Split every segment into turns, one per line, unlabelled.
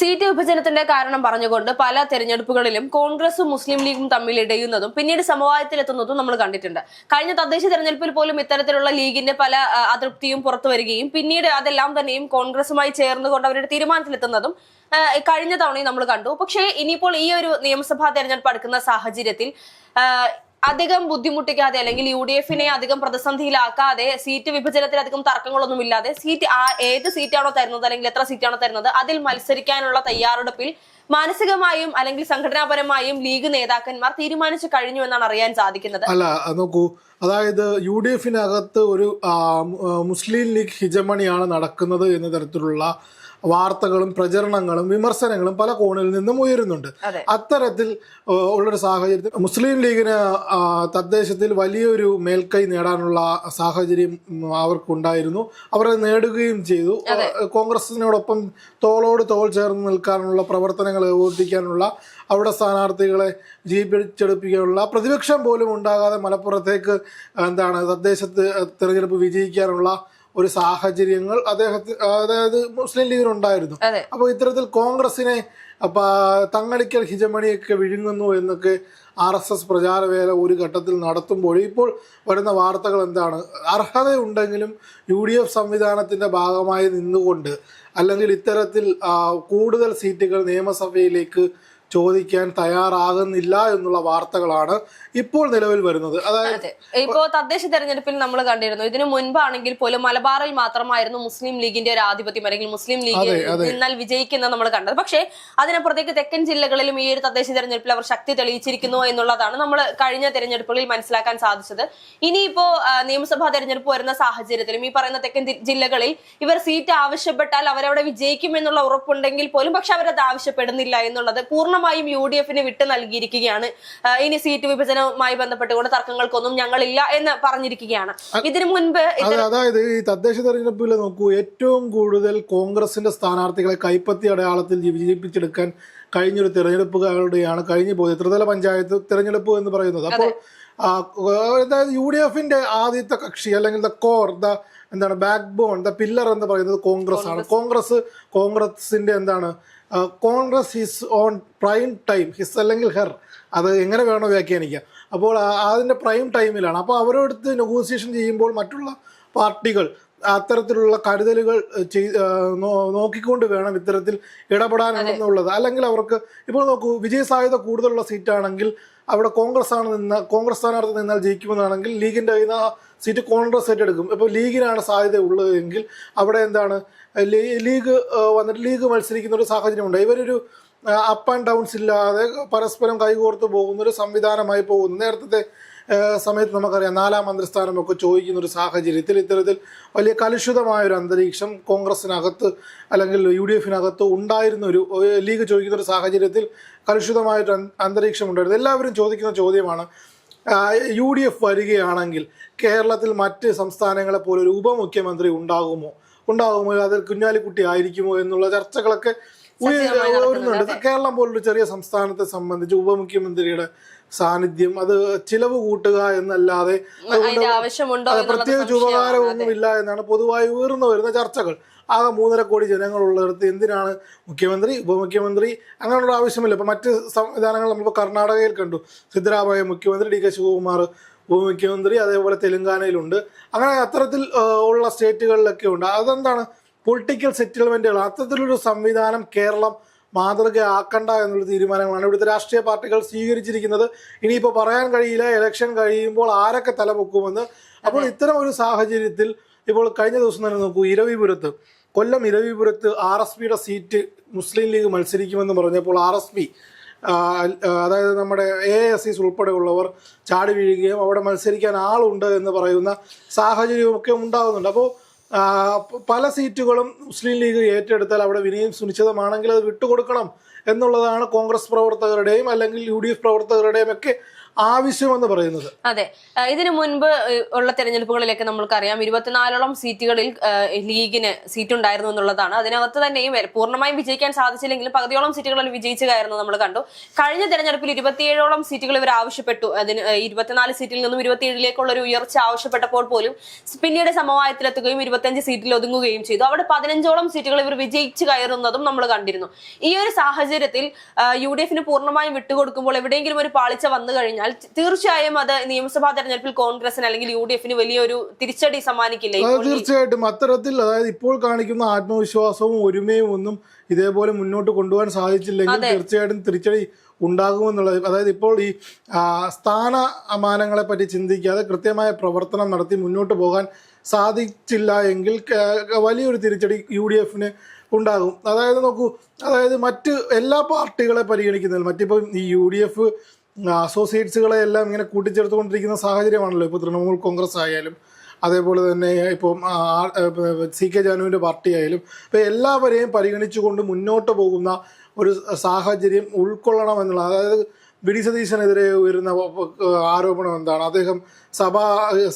Seat വിഭജനത്തിന്റെ കാരണം പറഞ്ഞുകൊണ്ട് പല തെരഞ്ഞെടുപ്പുകളിലും കോൺഗ്രസും മുസ്ലിം ലീഗും തമ്മിൽ ഇടയുന്നതും പിന്നീട് സമവായത്തിലെത്തുന്നതും നമ്മൾ കണ്ടിട്ടുണ്ട്. കഴിഞ്ഞ തദ്ദേശ തെരഞ്ഞെടുപ്പിൽ പോലും ഇത്തരത്തിലുള്ള ലീഗിന്റെ പല അതൃപ്തിയും പുറത്തു വരികയും പിന്നീട് അതെല്ലാം തന്നെയും കോൺഗ്രസുമായി ചേർന്നുകൊണ്ട് അവരുടെ തീരുമാനത്തിലെത്തുന്നതും കഴിഞ്ഞ തവണയും നമ്മൾ കണ്ടു. പക്ഷേ ഇനിയിപ്പോൾ ഈ ഒരു നിയമസഭാ തെരഞ്ഞെടുപ്പ് അടുക്കുന്ന സാഹചര്യത്തിൽ അധികം ബുദ്ധിമുട്ടിക്കാതെ അല്ലെങ്കിൽ യു ഡി എഫിനെ അധികം പ്രതിസന്ധിയിലാക്കാതെ സീറ്റ് വിഭജനത്തിൽ അധികം തർക്കങ്ങളൊന്നും ഇല്ലാതെ സീറ്റ് ഏത് സീറ്റാണോ തരുന്നത് അല്ലെങ്കിൽ എത്ര സീറ്റാണോ തരുന്നത് അതിൽ മത്സരിക്കാനുള്ള തയ്യാറെടുപ്പിൽ മാനസികമായും അല്ലെങ്കിൽ സംഘടനാപരമായും ലീഗ് നേതാക്കന്മാർ തീരുമാനിച്ചു കഴിഞ്ഞു എന്നാണ് അറിയാൻ സാധിക്കുന്നത്.
അല്ല നോക്കൂ. അതായത് യു ഡി എഫിനകത്ത് ഒരു മുസ്ലിം ലീഗ് ഹിജമണിയാണ് നടക്കുന്നത് എന്ന തരത്തിലുള്ള വാർത്തകളും പ്രചരണങ്ങളും വിമർശനങ്ങളും പല കോണിൽ നിന്നും ഉയരുന്നുണ്ട്. അത്തരത്തിൽ ഉള്ളൊരു സാഹചര്യത്തിൽ മുസ്ലിം ലീഗിന് തദ്ദേശത്തിൽ വലിയൊരു മേൽക്കൈ നേടാനുള്ള സാഹചര്യം അവർക്കുണ്ടായിരുന്നു. അവർ നേടുകയും ചെയ്തു. കോൺഗ്രസിനോടൊപ്പം തോളോട് തോൾ ചേർന്ന് നിൽക്കാനുള്ള പ്രവർത്തനങ്ങൾ ഏകോപിപ്പിക്കാനുള്ള അവിടെ സ്ഥാനാർത്ഥികളെ ജീവിപ്പിച്ചെടുപ്പിക്കാനുള്ള പ്രതിപക്ഷം പോലും ഉണ്ടാകാതെ മലപ്പുറത്തേക്ക് എന്താണ് തദ്ദേശത്ത് തെരഞ്ഞെടുപ്പ് വിജയിക്കാനുള്ള ഒരു സാഹചര്യങ്ങൾ അദ്ദേഹത്തിന് അതായത് മുസ്ലിം ലീഗിനുണ്ടായിരുന്നു
ഉണ്ടായിരുന്നു
അപ്പോൾ ഇത്തരത്തിൽ കോൺഗ്രസിനെ അപ്പൊ തങ്ങളിക്കൽ ഹിജമണിയൊക്കെ വിഴുങ്ങുന്നു എന്നൊക്കെ ആർ എസ് എസ് പ്രചാരവേല ഒരു ഘട്ടത്തിൽ നടത്തുമ്പോൾ ഇപ്പോൾ വരുന്ന വാർത്തകൾ എന്താണ്? അർഹതയുണ്ടെങ്കിലും യു ഡി എഫ് സംവിധാനത്തിന്റെ ഭാഗമായി നിന്നുകൊണ്ട് അല്ലെങ്കിൽ ഇത്തരത്തിൽ കൂടുതൽ സീറ്റുകൾ നിയമസഭയിലേക്ക് ചോദിക്കാൻ തയ്യാറാകുന്നില്ല എന്നുള്ള വാർത്തകളാണ് ഇപ്പോൾ നിലവിൽ വരുന്നത്. അതായത്
ഇപ്പോ തദ്ദേശ തെരഞ്ഞെടുപ്പിൽ നമ്മൾ കണ്ടിരുന്നു. ഇതിനു മുൻപാണെങ്കിൽ പോലും മലബാറിൽ മാത്രമായിരുന്നു മുസ്ലിം ലീഗിന്റെ ഒരു ആധിപത്യം. അല്ലെങ്കിൽ മുസ്ലിം ലീഗ്. നിന്നാൽ വിജയിക്കുന്ന നമ്മൾ കണ്ടത്. പക്ഷേ അതിനപ്പുറത്തേക്ക് തെക്കൻ ജില്ലകളിലും ഈ ഒരു തദ്ദേശ തെരഞ്ഞെടുപ്പിൽ അവർ ശക്തി തെളിയിച്ചിരിക്കുന്നു എന്നുള്ളതാണ് നമ്മൾ കഴിഞ്ഞ തെരഞ്ഞെടുപ്പുകളിൽ മനസ്സിലാക്കാൻ സാധിച്ചത്. ഇനിയിപ്പോ നിയമസഭാ തെരഞ്ഞെടുപ്പ് വരുന്ന സാഹചര്യത്തിലും ഈ പറയുന്ന തെക്കൻ ജില്ലകളിൽ ഇവർ സീറ്റ് ആവശ്യപ്പെട്ടാൽ അവരവിടെ വിജയിക്കും എന്നുള്ള ഉറപ്പുണ്ടെങ്കിൽ പോലും പക്ഷെ അവരത് ആവശ്യപ്പെടുന്നില്ല എന്നുള്ളത് പൂർണമായും യു ഡി എഫിന് വിട്ടു നൽകിയിരിക്കുകയാണ്. ഇനി സീറ്റ് വിഭജനവുമായി ബന്ധപ്പെട്ടുകൊണ്ട് തർക്കങ്ങൾക്കൊന്നും ഞങ്ങളില്ല എന്ന് പറഞ്ഞിരിക്കുകയാണ്. ഇതിനു മുൻപ്
അതായത് ഈ തദ്ദേശ തെരഞ്ഞെടുപ്പിൽ നോക്കൂ ഏറ്റവും കൂടുതൽ കോൺഗ്രസിന്റെ സ്ഥാനാർത്ഥികളെ കൈപ്പത്തി അടയാളത്തിൽ വിജയിപ്പിച്ചെടുക്കാൻ കഴിഞ്ഞൊരു തെരഞ്ഞെടുപ്പുകളുടെയാണ് കഴിഞ്ഞു പോയത്. ത്രിതല പഞ്ചായത്ത് തെരഞ്ഞെടുപ്പ് എന്ന് പറയുന്നത്. അപ്പോൾ അതായത് യു ഡി എഫിന്റെ ആദ്യത്തെ കക്ഷി അല്ലെങ്കിൽ ദ കോർ ദ എന്താണ് ബാക്ക് ബോൺ ദ പില്ലർ എന്ന് പറയുന്നത് കോൺഗ്രസ്. ആണ് കോൺഗ്രസ് കോൺഗ്രസിന്റെ എന്താണ് Congress his own prime time his അല്ലെങ്കിൽ ഹെർ അത് എങ്ങനെ വേണോ വ്യാഖ്യാനിക്കാം. അപ്പോൾ അതിന്റെ പ്രൈം ടൈമിലാണ് അപ്പോൾ അവരോടത്ത് നെഗോസിയേഷൻ ചെയ്യുമ്പോൾ മറ്റുള്ള പാർട്ടികൾ അത്തരത്തിലുള്ള കരുതലുകൾ ചെയ്- നോക്കിക്കൊണ്ട് വേണം ഇത്തരത്തിൽ ഇടപെടാനുള്ളത് അല്ലെങ്കിൽ അവർക്ക് ഇപ്പോൾ നോക്കൂ വിജയ സാധ്യത കൂടുതലുള്ള സീറ്റാണെങ്കിൽ അവിടെ കോൺഗ്രസ് ആണ് നിന്ന് കോൺഗ്രസ് സ്ഥാനാർത്ഥി നിന്നാൽ ജയിക്കുമെന്നാണെങ്കിൽ ലീഗിന്റെ കയ്യിൽ നിന്ന് സീറ്റ് കോൺഗ്രസ് ഏറ്റെടുക്കും. ഇപ്പോൾ ലീഗിനാണ് സാധ്യത ഉള്ളതെങ്കിൽ അവിടെ എന്താണ് ലീഗ് വന്നിട്ട് ലീഗ് മത്സരിക്കുന്ന ഒരു സാഹചര്യമുണ്ട്. ഇവരൊരു അപ്പ് ആൻഡ് ഡൗൺസ് ഇല്ലാതെ പരസ്പരം കൈകോർത്ത് പോകുന്ന ഒരു സംവിധാനമായി പോകുന്നു. നേരത്തെ സമയത്ത് നമുക്കറിയാം നാലാം മന്ത്രിസ്ഥാനമൊക്കെ ചോദിക്കുന്ന ഒരു സാഹചര്യത്തിൽ ഇത്തരത്തിൽ വലിയ കലുഷിതമായ ഒരു അന്തരീക്ഷം കോൺഗ്രസിനകത്ത് അല്ലെങ്കിൽ യു ഡി എഫിനകത്ത് ഉണ്ടായിരുന്ന ഒരു ലീഗ് ചോദിക്കുന്ന ഒരു സാഹചര്യത്തിൽ കലുഷിതമായൊരു അന്തരീക്ഷം ഉണ്ടായിരുന്നു. എല്ലാവരും ചോദിക്കുന്ന ചോദ്യമാണ് യു ഡി എഫ് വരികയാണെങ്കിൽ കേരളത്തിൽ മറ്റ് സംസ്ഥാനങ്ങളെ പോലെ ഒരു ഉപമുഖ്യമന്ത്രി ഉണ്ടാകുമോ? ഉണ്ടാകുമോ? അതിൽ കുഞ്ഞാലിക്കുട്ടി ആയിരിക്കുമോ? എന്നുള്ള ചർച്ചകളൊക്കെ ഉയരുന്നുണ്ട്. കേരളം പോലൊരു ചെറിയ സംസ്ഥാനത്തെ സംബന്ധിച്ച് ഉപമുഖ്യമന്ത്രിയുടെ സാന്നിധ്യം അത് ചിലവ് കൂട്ടുക എന്നല്ലാതെ പ്രത്യേകിച്ച്. ഉപകാരമൊന്നുമില്ല എന്നാണ് പൊതുവായി ഉയർന്നു വരുന്ന ചർച്ചകൾ. ആകെ മൂന്നര കോടി ജനങ്ങളുള്ളിടത്ത് എന്തിനാണ് മുഖ്യമന്ത്രി ഉപമുഖ്യമന്ത്രി അങ്ങനെയുള്ള ആവശ്യമില്ല. ഇപ്പൊ മറ്റ് സംവിധാനങ്ങൾ നമ്മളിപ്പോൾ കർണാടകയിൽ കണ്ടു. സിദ്ധരാമയ്യ മുഖ്യമന്ത്രി ഡി കെ ശിവകുമാർ ഉപമുഖ്യമന്ത്രി അതേപോലെ തെലങ്കാനയിലുണ്ട്. അങ്ങനെ അത്തരത്തിൽ ഉള്ള സ്റ്റേറ്റുകളിലൊക്കെ ഉണ്ട്. അതെന്താണ്? പൊളിറ്റിക്കൽ സെറ്റിൽമെന്റുകൾ. അത്തരത്തിലൊരു സംവിധാനം കേരളം മാതൃകയാക്കണ്ട എന്നൊരു തീരുമാനമാണ് ഇവിടുത്തെ രാഷ്ട്രീയ പാർട്ടികൾ സ്വീകരിച്ചിരിക്കുന്നത്. ഇനിയിപ്പോൾ പറയാൻ കഴിയില്ല ഇലക്ഷൻ കഴിയുമ്പോൾ ആരൊക്കെ തലപൊക്കുമെന്ന്. അപ്പോൾ ഇത്തരം ഒരു സാഹചര്യത്തിൽ ഇപ്പോൾ കഴിഞ്ഞ ദിവസം തന്നെ നോക്കൂ ഇരവിപുരത്ത് കൊല്ലം ഇരവിപുരത്ത് ആർ എസ് പിയുടെ സീറ്റ് മുസ്ലിം ലീഗ് മത്സരിക്കുമെന്ന് പറഞ്ഞപ്പോൾ ആർ എസ് പി അതായത് നമ്മുടെ എ എസ് സീസ് ഉൾപ്പെടെയുള്ളവർ ചാടി വീഴുകയും അവിടെ മത്സരിക്കാൻ ആളുണ്ട് എന്ന് പറയുന്ന സാഹചര്യമൊക്കെ ഉണ്ടാകുന്നുണ്ട് അപ്പോൾ പല സീറ്റുകളും മുസ്ലിം ലീഗ് ഏറ്റെടുത്താൽ അവിടെ വിനയം സുനിശ്ചിതമാണെങ്കിൽ അത് വിട്ടുകൊടുക്കണം എന്നുള്ളതാണ് കോൺഗ്രസ് പ്രവർത്തകരുടെയും അല്ലെങ്കിൽ യു പ്രവർത്തകരുടെയും ഒക്കെ ആവശ്യമെന്ന് പറയുന്നത്.
അതെ. ഇതിനു മുൻപ് ഉള്ള തെരഞ്ഞെടുപ്പുകളിലൊക്കെ നമ്മൾക്കറിയാം ഇരുപത്തിനാലോളം സീറ്റുകളിൽ ലീഗിന് സീറ്റ് ഉണ്ടായിരുന്നു എന്നുള്ളതാണ്. അതിനകത്ത് തന്നെയും പൂർണമായും വിജയിക്കാൻ സാധിച്ചില്ലെങ്കിലും പകുതിയോളം സീറ്റുകളിൽ വിജയിച്ചു നമ്മൾ കണ്ടു. കഴിഞ്ഞ തെരഞ്ഞെടുപ്പിൽ ഇരുപത്തിയേഴോളം സീറ്റുകൾ ഇവർ ആവശ്യപ്പെട്ടു. അതിന് ഇരുപത്തിനാല് സീറ്റിൽ നിന്നും ഇരുപത്തിയേഴിലേക്കുള്ള ഒരു ഉയർച്ച ആവശ്യപ്പെട്ടപ്പോൾ പോലും പിന്നീട് സമവായത്തിലെത്തുകയും ഇരുപത്തിയഞ്ച് സീറ്റിൽ ഒതുങ്ങുകയും ചെയ്തു. അവിടെ പതിനഞ്ചോളം സീറ്റുകൾ ഇവർ വിജയിച്ചു കയറുന്നതും നമ്മൾ കണ്ടിരുന്നു. ഈ ഒരു സാഹചര്യത്തിൽ യു ഡി എഫിന് പൂർണമായും വിട്ടുകൊടുക്കുമ്പോൾ എവിടെയെങ്കിലും ഒരു പാളിച്ച വന്നു കഴിഞ്ഞാൽ തീർച്ചയായും അത് നിയമസഭാ തെരഞ്ഞെടുപ്പിൽ കോൺഗ്രസിന് അല്ലെങ്കിൽ യു ഡി എഫിന് വലിയൊരു തിരിച്ചടി സമ്മാനിക്കില്ലേ?
തീർച്ചയായിട്ടും. അത്തരത്തിൽ അതായത് ഇപ്പോൾ കാണിക്കുന്ന ആത്മവിശ്വാസവും ഒരുമയും ഒന്നും ഇതേപോലെ മുന്നോട്ട് കൊണ്ടുപോകാൻ സാധിച്ചില്ലെങ്കിൽ തീർച്ചയായിട്ടും തിരിച്ചടി ഉണ്ടാകുമെന്നുള്ളത് അതായത് ഇപ്പോൾ ഈ സ്ഥാന സ്ഥാനമാനങ്ങളെ പറ്റി ചിന്തിക്കാതെ കൃത്യമായ പ്രവർത്തനം നടത്തി മുന്നോട്ട് പോകാൻ സാധിച്ചില്ല എങ്കിൽ വലിയൊരു തിരിച്ചടി യു ഡി എഫിന് ഉണ്ടാകും. അതായത് നോക്കൂ അതായത് മറ്റ് എല്ലാ പാർട്ടികളെ പരിഗണിക്കുന്നതിൽ മറ്റിപ്പം ഈ യു ഡി എഫ് അസോസിയേറ്റ്സുകളെ എല്ലാം ഇങ്ങനെ കൂട്ടിച്ചേർത്തുകൊണ്ടിരിക്കുന്ന സാഹചര്യമാണല്ലോ ഇപ്പോൾ തൃണമൂൽ കോൺഗ്രസ് ആയാലും അതേപോലെ തന്നെ ഇപ്പം സി കെ ജാനുവിന്റെ പാർട്ടി ആയാലും ഇപ്പം എല്ലാവരെയും പരിഗണിച്ചുകൊണ്ട് മുന്നോട്ട് പോകുന്ന ഒരു സാഹചര്യം ഉൾക്കൊള്ളണമെന്നുള്ള അതായത് വി ഡി സതീശനെതിരെ ഉയരുന്ന ആരോപണം എന്താണ്? അദ്ദേഹം സഭ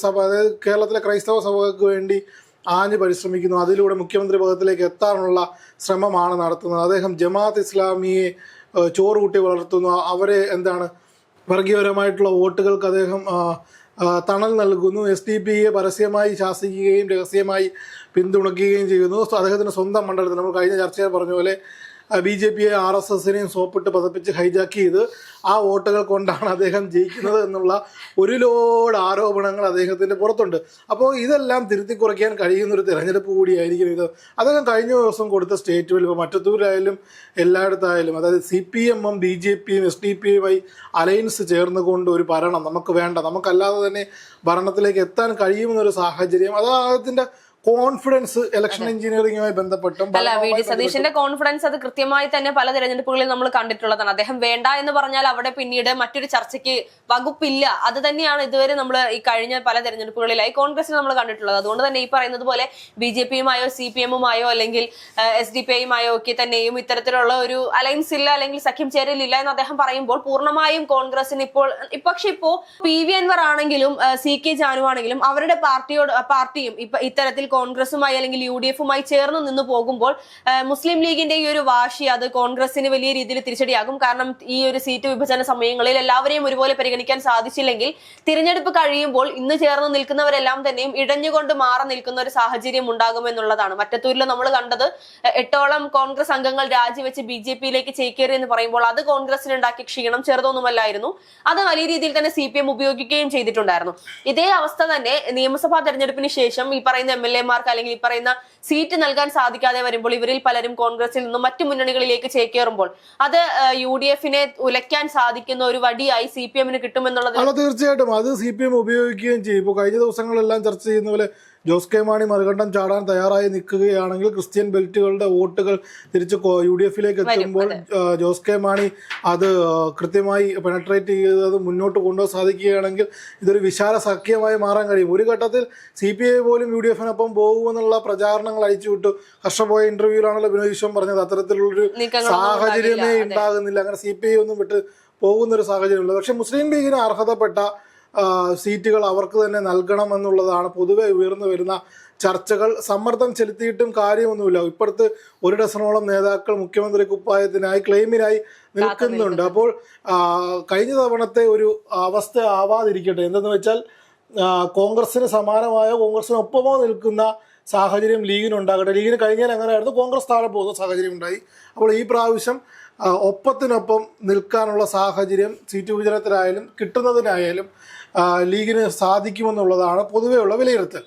സഭ അതായത് കേരളത്തിലെ ക്രൈസ്തവ സഭകൾക്ക് വേണ്ടി ആഞ്ഞ് പരിശ്രമിക്കുന്നു. അതിലൂടെ മുഖ്യമന്ത്രി പദത്തിലേക്ക് എത്താനുള്ള ശ്രമമാണ് നടത്തുന്നത്. അദ്ദേഹം ജമാഅത്ത് ഇസ്ലാമിയെ ചോറ് കൂട്ടി വളർത്തുന്നു. അവരെ എന്താണ് വർഗീയപരമായിട്ടുള്ള വോട്ടുകൾക്ക് അദ്ദേഹം തണൽ നൽകുന്നു. എസ് ഡി പിയെ പരസ്യമായി ശാസിക്കുകയും രഹസ്യമായി പിന്തുണയ്ക്കുകയും ചെയ്യുന്നു. അദ്ദേഹത്തിന്റെ സ്വന്തം മണ്ഡലത്തിൽ നമ്മൾ കഴിഞ്ഞ ചർച്ചയിൽ പറഞ്ഞ പോലെ ബി ജെ പിയെ ആർ എസ് എസിനെയും സോപ്പിട്ട് പതപ്പിച്ച് ഹൈജാക്ക് ചെയ്ത് ആ വോട്ടുകൾ കൊണ്ടാണ് അദ്ദേഹം ജയിക്കുന്നത് എന്നുള്ള ഒരു ലോഡ് ആരോപണങ്ങൾ അദ്ദേഹത്തിന്റെ പുറത്തുണ്ട്. അപ്പോൾ ഇതെല്ലാം തിരുത്തി കുറയ്ക്കാൻ കഴിയുന്ന ഒരു തിരഞ്ഞെടുപ്പ് കൂടിയായിരിക്കും ഇത്. അദ്ദേഹം കഴിഞ്ഞ ദിവസം കൊടുത്ത സ്റ്റേറ്റുകളിൽ ഇപ്പോൾ മറ്റത്തൂരായാലും എല്ലായിടത്തായാലും അതായത് സി പി എമ്മും ബി ജെ പിയും S D P Y alliance ചേർന്നുകൊണ്ട് ഒരു ഭരണം നമുക്ക് വേണ്ട. നമുക്കല്ലാതെ തന്നെ ഭരണത്തിലേക്ക് എത്താൻ കഴിയുമെന്നൊരു സാഹചര്യം. അത് അദ്ദേഹത്തിന്റെ കോൺഫിഡൻസ് ഇലക്ഷൻ എഞ്ചിനീയറിംഗുമായി ബന്ധപ്പെട്ടും
അല്ല വി ഡി സതീഷിന്റെ കോൺഫിഡൻസ് അത് കൃത്യമായി തന്നെ പല തെരഞ്ഞെടുപ്പുകളിൽ നമ്മൾ കണ്ടിട്ടുള്ളതാണ്. അദ്ദേഹം വേണ്ട എന്ന് പറഞ്ഞാൽ അവിടെ പിന്നീട് മറ്റൊരു ചർച്ചയ്ക്ക് വകുപ്പില്ല. അത് തന്നെയാണ് ഇതുവരെ നമ്മൾ ഈ കഴിഞ്ഞ പല തെരഞ്ഞെടുപ്പുകളിലായി കോൺഗ്രസ് നമ്മൾ കണ്ടിട്ടുള്ളത്. അതുകൊണ്ട് തന്നെ ഈ പറയുന്നത് പോലെ ബി ജെ പിയുമായോ സി പി എമ്മുമായോ അല്ലെങ്കിൽ എസ് ഡി പി ഐയുമായോ ഒക്കെ തന്നെയും ഇത്തരത്തിലുള്ള ഒരു അലയൻസ് ഇല്ല അല്ലെങ്കിൽ സഖ്യം ചേരലില്ല എന്ന് അദ്ദേഹം പറയുമ്പോൾ പൂർണമായും കോൺഗ്രസിന് ഇപ്പോൾ പക്ഷെ ഇപ്പോ പി വി അൻവർ ആണെങ്കിലും സി കെ ജാനു ആണെങ്കിലും അവരുടെ പാർട്ടിയോട് പാർട്ടിയും ഇപ്പൊ ഇത്തരത്തിൽ കോൺഗ്രസുമായി അല്ലെങ്കിൽ യു ഡി എഫുമായി ചേർന്ന് നിന്ന് പോകുമ്പോൾ മുസ്ലിം ലീഗിന്റെ ഈ ഒരു വാശി അത് കോൺഗ്രസിന് വലിയ രീതിയിൽ തിരിച്ചടിയാകും. കാരണം ഈ ഒരു സീറ്റ് വിഭജന സമയങ്ങളിൽ എല്ലാവരെയും ഒരുപോലെ പരിഗണിക്കാൻ സാധിച്ചില്ലെങ്കിൽ തിരഞ്ഞെടുപ്പ് കഴിയുമ്പോൾ ഇന്ന് ചേർന്ന് നിൽക്കുന്നവരെല്ലാം തന്നെയും ഇടഞ്ഞുകൊണ്ട് മാറി നിൽക്കുന്ന ഒരു സാഹചര്യം ഉണ്ടാകുമെന്നുള്ളതാണ് മറ്റത്തൂരിൽ നമ്മൾ കണ്ടത് എട്ടോളം കോൺഗ്രസ് അംഗങ്ങൾ രാജിവെച്ച് ബി ജെ പിയിലേക്ക് ചേക്കേറി എന്ന് പറയുമ്പോൾ അത് കോൺഗ്രസിന് ഉണ്ടാക്കിയ ക്ഷീണം ചെറുതൊന്നുമല്ലായിരുന്നു. അത് വലിയ രീതിയിൽ തന്നെ സി പി എം ഉപയോഗിക്കുകയും ചെയ്തിട്ടുണ്ടായിരുന്നു. ഇതേ അവസ്ഥ തന്നെ നിയമസഭാ തെരഞ്ഞെടുപ്പിന് ശേഷം ഈ പറയുന്ന എം എൽ എമാർക്ക് അല്ലെങ്കിൽ ഈ പറയുന്ന സീറ്റ് നൽകാൻ സാധിക്കാതെ വരുമ്പോൾ ഇവരിൽ പലരും കോൺഗ്രസിൽ നിന്നും മറ്റു മുന്നണികളിലേക്ക് ചേക്കേറുമ്പോൾ അത് യു ഡി എഫിനെ ഉലയ്ക്കാൻ സാധിക്കുന്ന ഒരു വടിയായി സി പി എമ്മിന് കിട്ടുമെന്നുള്ളത്
തീർച്ചയായിട്ടും. അത് സി പി എം ഉപയോഗിക്കുകയും ചെയ്യും. ഇപ്പോൾ കഴിഞ്ഞ ദിവസങ്ങളെല്ലാം ചർച്ച ചെയ്യുന്ന പോലെ ജോസ് കെ മാണി മറുകണ്ഠം ചാടാൻ തയ്യാറായി നിൽക്കുകയാണെങ്കിൽ ക്രിസ്ത്യൻ ബെൽറ്റുകളുടെ വോട്ടുകൾ തിരിച്ച് യു ഡി എഫിലേക്ക് എത്തുമ്പോൾ ജോസ് കെ മാണി അത് കൃത്യമായി പെനട്രേറ്റ് ചെയ്തത് മുന്നോട്ട് കൊണ്ടുപോകാൻ സാധിക്കുകയാണെങ്കിൽ ഇതൊരു വിശാല സഖ്യമായി മാറാൻ കഴിയും. ഒരു ഘട്ടത്തിൽ സി പി ഐ പോലും യു ഡി എഫിനൊപ്പം പോകുമെന്നുള്ള പ്രചാരണങ്ങൾ അഴിച്ചുവിട്ടു കർഷപോയ ഇന്റർവ്യൂവിലാണല്ലോ ബിനോയ് വിശ്വം പറഞ്ഞത്. അത്തരത്തിലുള്ളൊരു സാഹചര്യമേ ഉണ്ടാകുന്നില്ല. അങ്ങനെ സി പി ഐ ഒന്നും വിട്ട് പോകുന്നൊരു സാഹചര്യമുള്ളത് പക്ഷെ മുസ്ലിം ലീഗിന് അർഹതപ്പെട്ട സീറ്റുകൾ അവർക്ക് തന്നെ നൽകണം എന്നുള്ളതാണ് പൊതുവെ ഉയർന്നു വരുന്ന ചർച്ചകൾ. സമ്മർദ്ദം ചെലുത്തിയിട്ടും കാര്യമൊന്നുമില്ല. ഇപ്പുറത്ത് ഒരു ഡസനോളം നേതാക്കൾ മുഖ്യമന്ത്രി കുപ്പായത്തിനായി ക്ലെയിമിനായി നിൽക്കുന്നുണ്ട്. അപ്പോൾ കഴിഞ്ഞ തവണത്തെ ഒരു അവസ്ഥ ആവാതിരിക്കട്ടെ. എന്തെന്ന് വെച്ചാൽ കോൺഗ്രസിന് സമാനമായോ കോൺഗ്രസിനൊപ്പമോ നിൽക്കുന്ന സാഹചര്യം ലീഗിനുണ്ടാകട്ടെ ലീഗിന് കഴിഞ്ഞാൽ അങ്ങനെയായിരുന്നു കോൺഗ്രസ് താഴെ പോകുന്ന സാഹചര്യം ഉണ്ടായി. അപ്പോൾ ഈ പ്രാവശ്യം ഒപ്പത്തിനൊപ്പം നിൽക്കാനുള്ള സാഹചര്യം സീറ്റ് വിഭജനത്തിനായാലും കിട്ടുന്നതിനായാലും ലീഗിന് സാധിക്കുമെന്നുള്ളതാണ് പൊതുവെയുള്ള വിലയിരുത്തൽ.